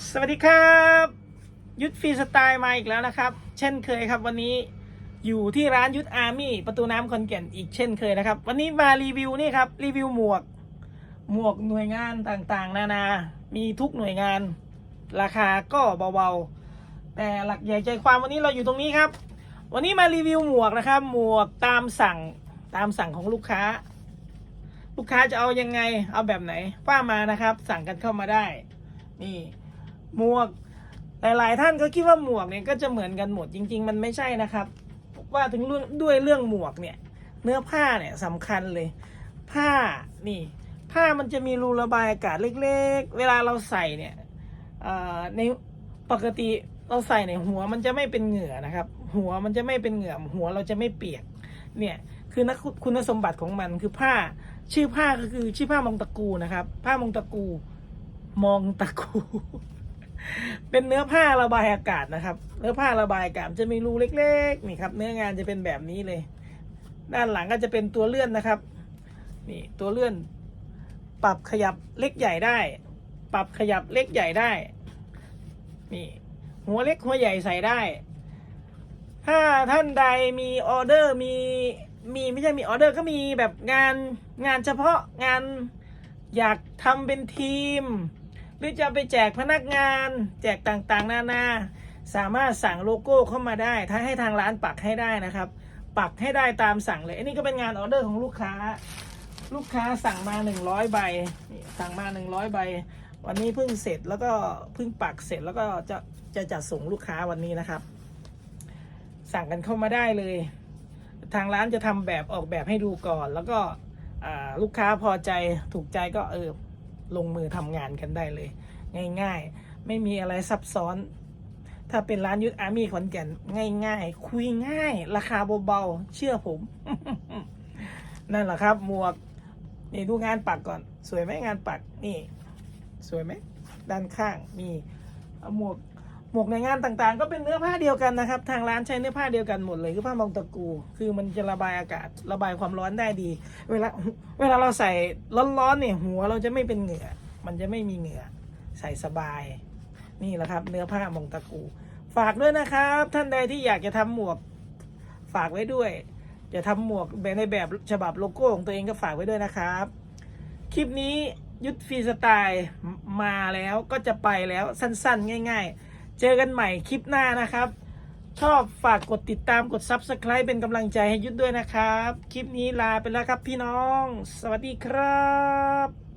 สวัสดีครับ ยุทธฟรีสไตล์มาอีกแล้วนะครับ เช่นเคยครับวันนี้อยู่ที่ร้านยุทธอาร์มี่ประตูน้ำคอนแก่นอีกเช่นเคยนะครับ วันนี้มารีวิวนี่ครับรีวิวหมวก หมวกหน่วยงานต่างๆ นานา มีทุกหน่วยงาน ราคาก็เบาๆ แต่หลักใหญ่ใจความวันนี้เราอยู่ตรงนี้ครับ วันนี้มารีวิวหมวกนะครับ หมวกตามสั่งตามสั่งของลูกค้า ลูกค้าจะเอายังไงเอาแบบไหนว่ามานะครับ สั่งกันเข้ามาได้นี่ หมวก หลายๆ ท่านก็คิดว่าหมวกเนี่ยก็จะเหมือนกันหมดจริง ๆ มันไม่ใช่นะครับ ว่าถึงเรื่องด้วยเรื่องหมวกเนี่ย เนื้อผ้าเนี่ยสำคัญเลย ผ้านี่ ผ้ามันจะมีรูระบายอากาศเล็ก ๆ เวลาเราใส่เนี่ยในปกติเราใส่ในยหัวมันจะไม่เป็นเหงื่อนะครับ หัวมันจะไม่เป็นเหงื่อหัวเราจะไม่เปียกเนี่ยคือนักคุณสมบัติของมันคือผ้าชื่อผ้าก็คือชื่อผ้ามองตะกูนะครับ ผ้ามองตะกู มองตะกู เป็นเนื้อผ้าระบายอากาศนะครับ เนื้อผ้าระบายอากาศจะมีรูเล็ก ๆ นี่ครับ เนื้องานจะเป็นแบบนี้เลย ด้านหลังก็จะเป็นตัวเลื่อนนะครับ นี่ตัวเลื่อน ปรับขยับเล็กใหญ่ได้ ปรับขยับเล็กใหญ่ได้ นี่ หัวเล็กหัวใหญ่ใส่ได้ ถ้าท่านใดมีออเดอร์มีมีไม่ใช่มีออเดอร์ก็มีแบบงานงานเฉพาะงานอยากทำเป็นทีม รือจะไปแจกพนักงาน แจกต่างๆ นานา สามารถสั่งโลโก้เข้ามาได้ ถ้าให้ทางร้านปักให้ได้นะครับ ปักให้ได้ตามสั่งเลยอันนี้ก็เป็นงานออเดอร์ของลูกค้า ลูกค้าสั่งมา 100 ใบสั่งมา 100 ใบ วันนี้เพิ่งเสร็จแล้วก็เพิ่งปักเสร็จแล้วก็จะจะจัดส่งลูกค้าวันนี้นะครับ สั่งกันเข้ามาได้เลย ทางร้านจะทำแบบออกแบบให้ดูก่อน แล้วก็ลูกค้าพอใจถูกใจก็เออ ลงมือทำงานกันได้เลย ง่ายๆ ไม่มีอะไรซับซ้อน ถ้าเป็นร้านยุทธอาร์มี่ขอนแก่นง่ายๆ คุยง่าย ราคาเบาๆ เชื่อผม นั่นแหละครับ หมวก นี่ดูงานปักก่อน สวยไหมงานปักนี่ สวยไหม ด้านข้างมีหมวก หมวกในงานต่างๆ ก็เป็นเนื้อผ้าเดียวกันนะครับ ทางร้านใช้เนื้อผ้าเดียวกันหมดเลยคือผ้ามองตะกู คือมันจะระบายอากาศระบายความร้อนได้ดี เวลาเวลาเราใส่ร้อนๆเนี่ยหัวเราจะไม่เป็นเหงื่อ มันจะไม่มีเหงื่อ ใส่สบาย นี่แหละครับ เนื้อผ้ามองตะกู ฝากด้วยนะครับ ท่านใดที่อยากจะทำหมวกฝากไว้ด้วยจะทำหมวกแบบในแบบฉบับโลโก้ของตัวเองก็ฝากไว้ด้วยนะครับ คลิปนี้ยุทธฟีสไตล์มาแล้วก็จะไปแล้วสั้นๆ ง่าย ๆ เจอกันใหม่คลิปหน้านะครับ ชอบฝากกดติดตามกด Subscribe เป็นกำลังใจให้ยุทธด้วยนะครับ คลิปนี้ลาไปแล้วครับพี่น้อง สวัสดีครับ